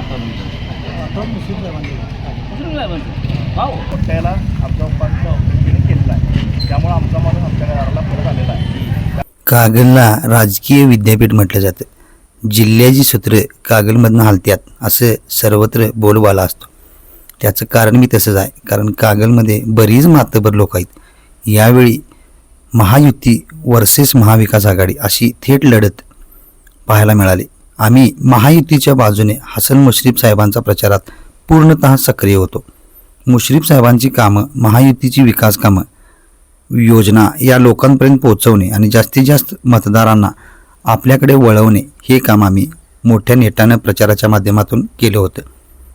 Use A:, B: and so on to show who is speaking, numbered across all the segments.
A: वातावरण
B: वातावरण मिश्रित आहे म्हणजे
A: दुसरं
C: त्याला आमच्या पप्पांचं ऑपरेशन आहे त्यामुळे आमचा माणूस आमच्या घराला परत आलेला आहे
D: कागलला राजकीय विद्यापीठ म्हटलं जातं. जिल्ह्याची सूत्र कागलमधनं हलत्यात असं सर्वत्र बोलबाला असतो. त्याचं कारण मी तसंच आहे कारण कागलमध्ये बरीच मातबर लोक आहेत. यावेळी महायुती वर्सेस महाविकास आघाडी अशी थेट लढत पाहायला मिळाली. आम्ही महायुतीच्या बाजूने हसन मुश्रीफ साहेबांचा प्रचारात पूर्णतः सक्रिय होतो. मुश्रीफ साहेबांची कामं महायुतीची विकास कामं योजना या लोकांपर्यंत पोहोचवणे आणि जास्तीत जास्त मतदारांना आपल्याकडे वळवणे हे काम आम्ही मोठ्या नेटानं प्रचाराच्या माध्यमातून केलं होतं.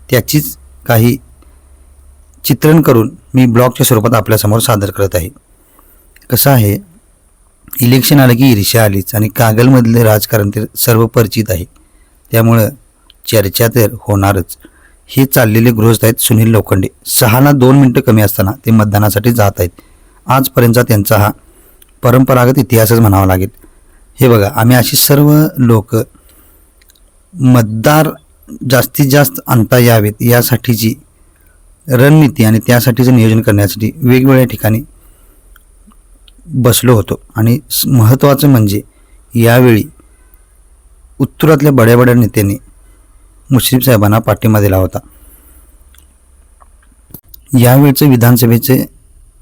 D: त्याचीच काही चित्रण करून मी ब्लॉगच्या स्वरूपात आपल्यासमोर सादर करत आहे. कसं आहे? इलेक्शन आलं की ईर्ष्या आलीच आणि कागलमधले राजकारण ते सर्व परिचित आहे. त्यामुळं चर्चा तर होणारच. हे चाललेले गृहस्थ आहेत सुनील लोखंडे. सहाला दोन मिनटं कमी असताना ते मतदानासाठी जात आहेत. आजपर्यंतचा त्यांचा हा परंपरागत इतिहासच म्हणावा लागेल. हे बघा आम्ही अशी सर्व लोक मतदार जास्तीत जास्त आणता यावेत यासाठीची रणनीती आणि त्यासाठीचं नियोजन करण्यासाठी वेगवेगळ्या ठिकाणी बसलो होतो. आणि महत्त्वाचं म्हणजे यावेळी उत्तरातल्या बड्या बड्या नेत्यांनी मुश्रीफ साहेबांना पाठिंबा दिला होता. यावेळचं विधानसभेचे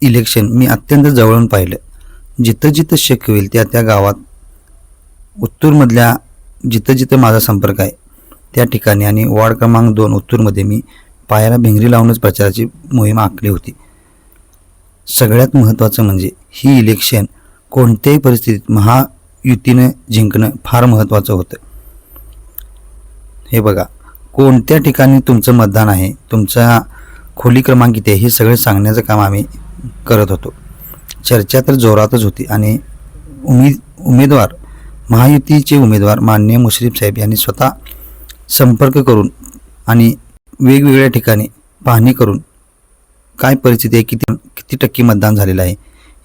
D: इलेक्शन मी अत्यंत जवळून पाहिलं. जिथं जिथं शक्य होईल त्या त्या गावात उत्तूरमधल्या जिथं जिथं माझा संपर्क आहे त्या ठिकाणी आणि वॉर्ड क्रमांक दोन उत्तूरमध्ये मी पायाला भिंगरी लावूनच प्रचाराची मोहीम आखली होती. सगळ्यात महत्त्वाचं म्हणजे ही इलेक्शन कोणत्याही परिस्थितीत महायुतीनं जिंकणं फार महत्त्वाचं होतं. हे बघा कोणत्या ठिकाणी तुमचं मतदान आहे तुमचा खोली क्रमांक किती आहे हे सगळं सांगण्याचं काम आम्ही करत होतो. चर्चा तर जोरातच होती आणि उमेद उमेदवार महायुतीचे उमेदवार मान्य मुश्रीफ साहेब यांनी स्वतः संपर्क करून आणि वेगवेगळ्या ठिकाणी पाहणी करून काय परिस्थिती आहे किती किती टक्के मतदान झालेलं आहे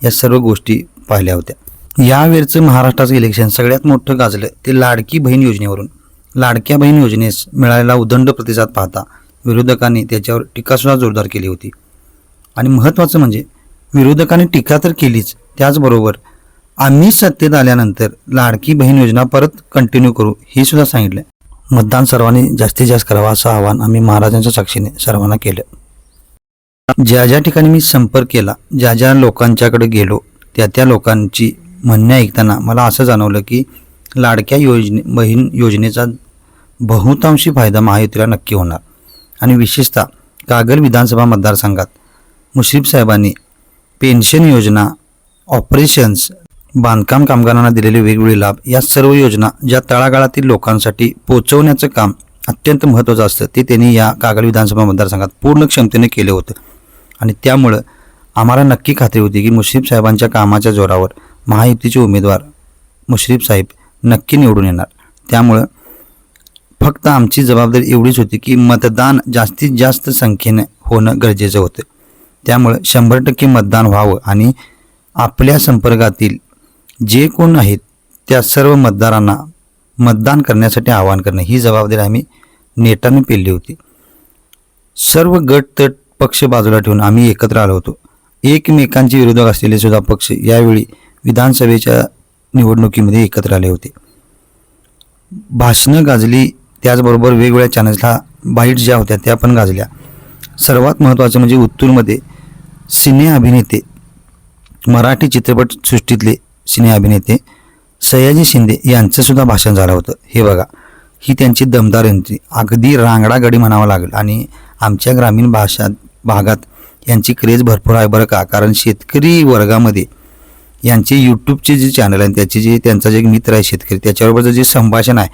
D: या सर्व गोष्टी पाहिल्या होत्या. यावेळचं महाराष्ट्राचं इलेक्शन सगळ्यात मोठं गाजलं ते लाडकी बहीण योजनेवरून. लाडक्या बहीण योजनेस मिळालेला उदंड प्रतिसाद पाहता विरोधकांनी त्याच्यावर टीकासुद्धा जोरदार केली होती. आणि महत्त्वाचं म्हणजे विरोधकांनी टीका तर केलीच त्याचबरोबर आम्ही सत्तेत आल्यानंतर लाडकी बहीण योजना परत कंटिन्यू करू हे सुद्धा सांगितलं. मतदान सर्वांनी जास्तीत जास्त करावं असं आवाहन आम्ही महाराजांच्या साक्षीने सर्वांना केलं. ज्या ज्या ठिकाणी मी संपर्क केला ज्या ज्या लोकांच्याकडे गेलो त्या त्या लोकांची म्हणणे ऐकताना मला असं जाणवलं की लाडक्या योजने बहीण योजनेचा बहुतांशी फायदा महायुतीला नक्की होणार. आणि विशेषतः कागल विधानसभा मतदारसंघात मुश्रीफ साहेबांनी पेन्शन योजना ऑपरेशन्स बांधकाम कामगारांना दिलेले वेगवेगळे लाभ या सर्व योजना ज्या तळागाळातील लोकांसाठी पोचवण्याचं काम अत्यंत महत्त्वाचं असतं ते त्यांनी या कागल विधानसभा मतदारसंघात पूर्ण क्षमतेने केलं होतं. आणि त्यामुळं आम्हाला नक्की खात्री होती की मुश्रीफ साहेबांच्या कामाच्या जोरावर महायुतीचे उमेदवार मुश्रीफ साहेब नक्की निवडून येणार. त्यामुळं फक्त आमची जबाबदारी एवढीच होती की मतदान जास्तीत जास्त संख्येने होणं गरजेचं होतं. त्यामुळं शंभर टक्के मतदान व्हावं आणि आपल्या संपर्कातील जे कोण आहेत त्या सर्व मतदारांना मतदान करण्यासाठी आवाहन करणं. ही जबाबदारी आम्ही नेटाने पेलली होती. सर्व गट तट पक्ष बाजूला ठेवून आम्ही एकत्र आलो होतो. एकमेकांचे विरोधक असलेले सुद्धा पक्ष यावेळी विधानसभेच्या निवडणुकीमध्ये एकत्र आले होते. भाषणं गाजली त्याचबरोबर वेगवेगळ्या चॅनल्सला बाईट्स ज्या होत्या त्या पण गाजल्या. सर्वात महत्त्वाचं म्हणजे उत्तूरमध्ये सिने अभिनेते मराठी चित्रपटसृष्टीतले सिने अभिनेते सयाजी शिंदे यांचंसुद्धा भाषण झालं होतं. हे बघा ही त्यांची दमदार एंट्री अगदी रांगडा गडी म्हणावं लागेल. आणि आमच्या ग्रामीण भाषा भागात यांची क्रेज भरपूर आहे बरं का? कारण शेतकरी वर्गामध्ये यांचे यूट्यूबचे जे चॅनल आहे त्याचे जे त्यांचा जे मित्र आहे शेतकरी त्याच्याबरोबरचं जे संभाषण आहे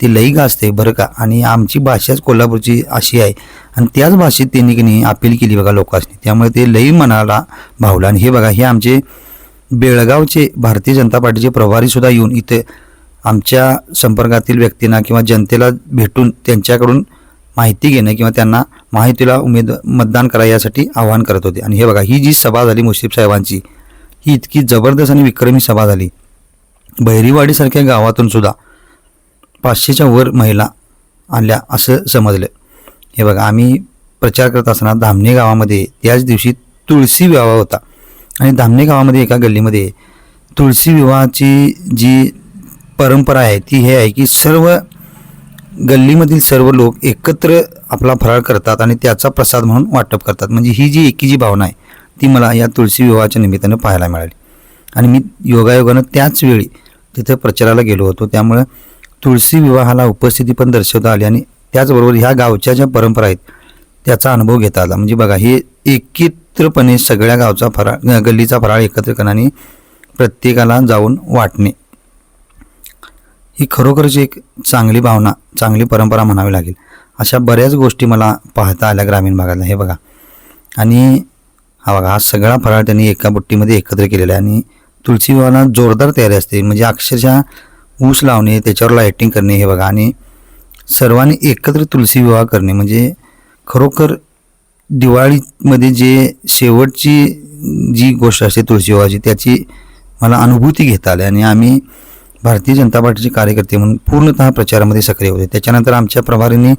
D: ती लई गाजते बरं का. आणि आमची भाषाच कोल्हापूरची अशी आहे. आणि त्याच भाषेत त्यांनी की नाही अपील केली बघा लोकांनी त्यामुळे ते लई मनाला भावलं. आणि हे बघा हे आमचे बेळगावचे भारतीय जनता पार्टीचे प्रभारीसुद्धा येऊन इथे आमच्या संपर्कातील व्यक्तींना किंवा जनतेला भेटून त्यांच्याकडून माहिती घेणं किंवा त्यांना माहितीला उमेद मतदान करा यासाठी आवाहन करत होते. आणि हे बघा ही जी सभा झाली मुश्रीफ साहेबांची ही इतकी जबरदस्त आणि विक्रमी सभा झाली. बहिरीवाडीसारख्या गावातून सुद्धा पाचशेच्या वर महिला आणल्या असं समजलं. हे बघा आम्ही प्रचार करत असताना धामणे गावामध्ये त्याच दिवशी तुळशी विवाह होता. आणि धामणे गावामध्ये एका गल्लीमध्ये तुळशी विवाहाची जी परंपरा आहे ती हे आहे की सर्व गल्लीमधील सर्व लोक एकत्र आपला फराळ करतात आणि त्याचा प्रसाद म्हणून वाटप करतात. म्हणजे ही जी एकी जी भावना आहे ती मला या तुळशी विवाहाच्या निमित्तानं पाहायला मिळाली. आणि मी योगायोगानं त्याच वेळी तिथं प्रचाराला गेलो होतो. त्यामुळं तुळशी विवाहाला उपस्थिती पण दर्शवता आली आणि त्याचबरोबर ह्या गावच्या ज्या परंपरा आहेत त्याचा अनुभव घेता आला. म्हणजे बघा हे एकत्रपणे सगळ्या गावचा फराळ गल्लीचा फराळ एकत्र करणं आणि प्रत्येकाला जाऊन वाटणे. ही खरोखरच एक चांगली भावना चांगली परंपरा म्हणावी लागेल. अशा बऱ्याच गोष्टी मला पाहता आल्या ग्रामीण भागातला हे बघा. आणि हा बघा हा सगळा फराळ त्यांनी एका बुट्टीमध्ये एकत्र केलेला आहे आणि तुळशी विवाहाला जोरदार तयारी असते. म्हणजे अक्षरशः ऊस लावणे त्याच्यावर लाईटिंग करणे हे बघा. आणि सर्वांनी एकत्र तुलसी विवाह करणे. म्हणजे खरोखर दिवाळीमध्ये जे शेवटची जी गोष्ट असते तुळशी विवाहाची त्याची मला अनुभूती घेता आली. आणि आम्ही भारतीय जनता पार्टीचे कार्यकर्ते म्हणून पूर्णतः प्रचारामध्ये सक्रिय होते. त्याच्यानंतर आमच्या प्रभारीने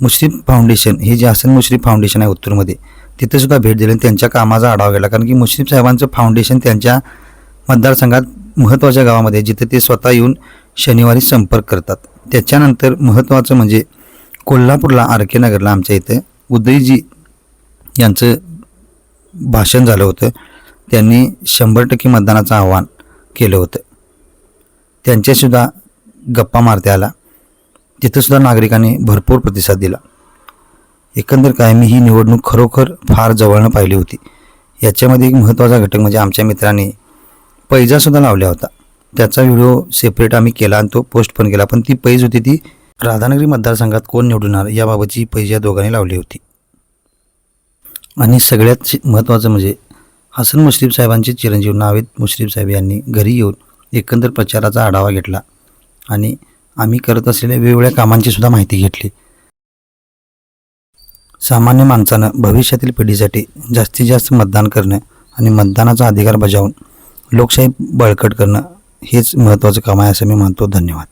D: मुश्रीफ फाउंडेशन हे जे हसन मुश्रीफ फाउंडेशन आहे उत्तरमध्ये तिथंसुद्धा भेट दिली आणि त्यांच्या कामाचा आढावा घेतला. कारण की मुश्रीफ साहेबांचं फाउंडेशन त्यांच्या मतदारसंघात महत्त्वाच्या गावामध्ये जिथे ते स्वतः येऊन शनिवारी संपर्क करतात. त्याच्यानंतर महत्त्वाचं म्हणजे कोल्हापूरला आर के नगरला आमच्या इथे उदयजी यांचं भाषण झालं होतं. त्यांनी शंभर टक्के मतदानाचं आव्हान केलं होतं. त्यांच्यासुद्धा गप्पा मारता आला. तिथंसुद्धा नागरिकांनी भरपूर प्रतिसाद दिला. एकंदर काय मी ही निवडणूक खरोखर फार जवळनं पाहिली होती. याच्यामध्ये एक महत्त्वाचा घटक म्हणजे आमच्या मित्रांनी पैजासुद्धा लावला होता. त्याचा व्हिडिओ सेपरेट आम्ही केला आणि तो पोस्ट पण केला. पण ती पैज होती ती राधानगरी मतदारसंघात कोण निवडणार याबाबतची पैज या दोघांनी लावली होती. आणि सगळ्यात महत्त्वाचं म्हणजे हसन मुश्रीफ साहेबांचे चिरंजीव नावेद मुश्रीफ साहेब यांनी घरी येऊन एकंदर प्रचाराचा आढावा घेतला आणि आम्ही करत असलेल्या वेगवेगळ्या कामांची सुद्धा माहिती घेतली. सामान्य माणसानं भविष्यातील पिढीसाठी जास्तीत जास्त मतदान करणं आणि मतदानाचा अधिकार बजावून लोकशाही बळकट करणं हेच महत्त्वाचं काम आहे असं मी मानतो. धन्यवाद.